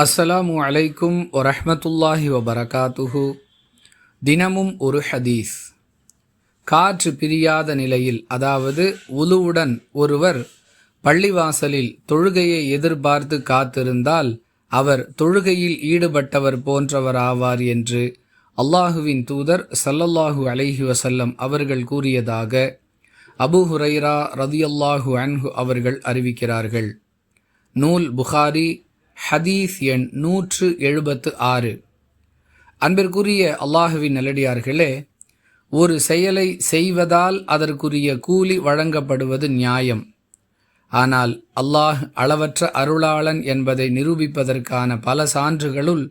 அஸ்ஸலாமு அலைக்கும் வரஹ்மத்துல்லாஹி வபரகாத்துஹு. தினமும் ஒரு ஹதீஸ். காற்று பிரியாத நிலையில் அதாவது உலுவுடன் ஒருவர் பள்ளிவாசலில் தொழுகையை எதிர்பார்த்து காத்திருந்தால் அவர் தொழுகையில் ஈடுபட்டவர் போன்றவராவார் என்று அல்லாஹுவின் தூதர் சல்லல்லாஹு அலைஹி வசல்லம் அவர்கள் கூறியதாக அபு ஹுரைரா ரதியல்லாஹு அன்ஹு அவர்கள் அறிவிக்கிறார்கள். நூல் புகாரி ஹதீஸ் எண் நூற்று எழுபத்து ஆறு. அன்பிற்குரிய அல்லாஹுவின் நல்லடியார்களே ஒரு செயலை செய்வதால் அதற்குரிய கூலி வழங்கப்படுவது நியாயம். ஆனால் அல்லாஹ் அளவற்ற அருளாளன் என்பதை நிரூபிப்பதற்கான பல சான்றுகளுள்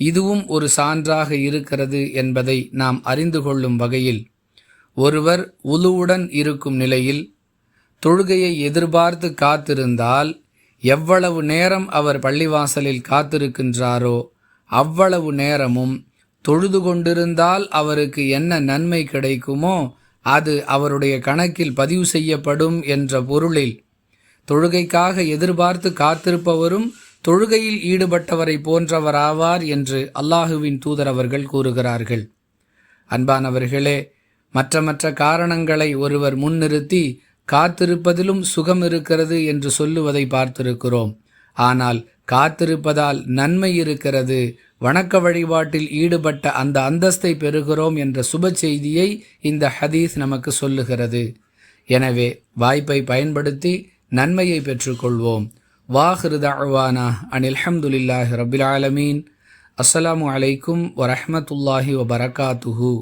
இதுவும் ஒரு சான்றாக இருக்கிறது என்பதை நாம் அறிந்து கொள்ளும் வகையில் ஒருவர் உலுவுடன் இருக்கும் நிலையில் தொழுகையை எதிர்பார்த்து காத்திருந்தால் எவ்வளவு நேரம் அவர் பள்ளிவாசலில் காத்திருக்கின்றாரோ அவ்வளவு நேரமும் தொழுது கொண்டிருந்தால் அவருக்கு என்ன நன்மை கிடைக்குமோ அது அவருடைய கணக்கில் பதிவு செய்யப்படும் என்ற பொருளில். தொழுகைக்காக எதிர்பார்த்து காத்திருப்பவரும் தொழுகையில் ஈடுபட்டவரை போன்றவராவார் என்று அல்லாஹுவின் தூதர் அவர்கள் கூறுகிறார்கள். அன்பானவர்களே மற்ற மற்ற காரணங்களை ஒருவர் முன்னிறுத்தி காத்திருப்பதிலும் சுகம் இருக்கிறது என்று சொல்லுவதை பார்த்திருக்கிறோம். ஆனால் காத்திருப்பதால் நன்மை இருக்கிறது. வணக்க வழிபாட்டில் ஈடுபட்ட அந்த அந்தஸ்தை பெறுகிறோம் என்ற சுப செய்தியை இந்த ஹதீஸ் நமக்கு சொல்லுகிறது. எனவே வாய்ப்பை பயன்படுத்தி நன்மையை பெற்றுக்கொள்வோம். வாஹிருதாவானா அனில் அஹமதுல்லாஹி ரபில் ஆலமீன். அஸ்ஸலாமு அலைக்கும் வரமத்துல்லாஹி வபரகாத்துஹூ.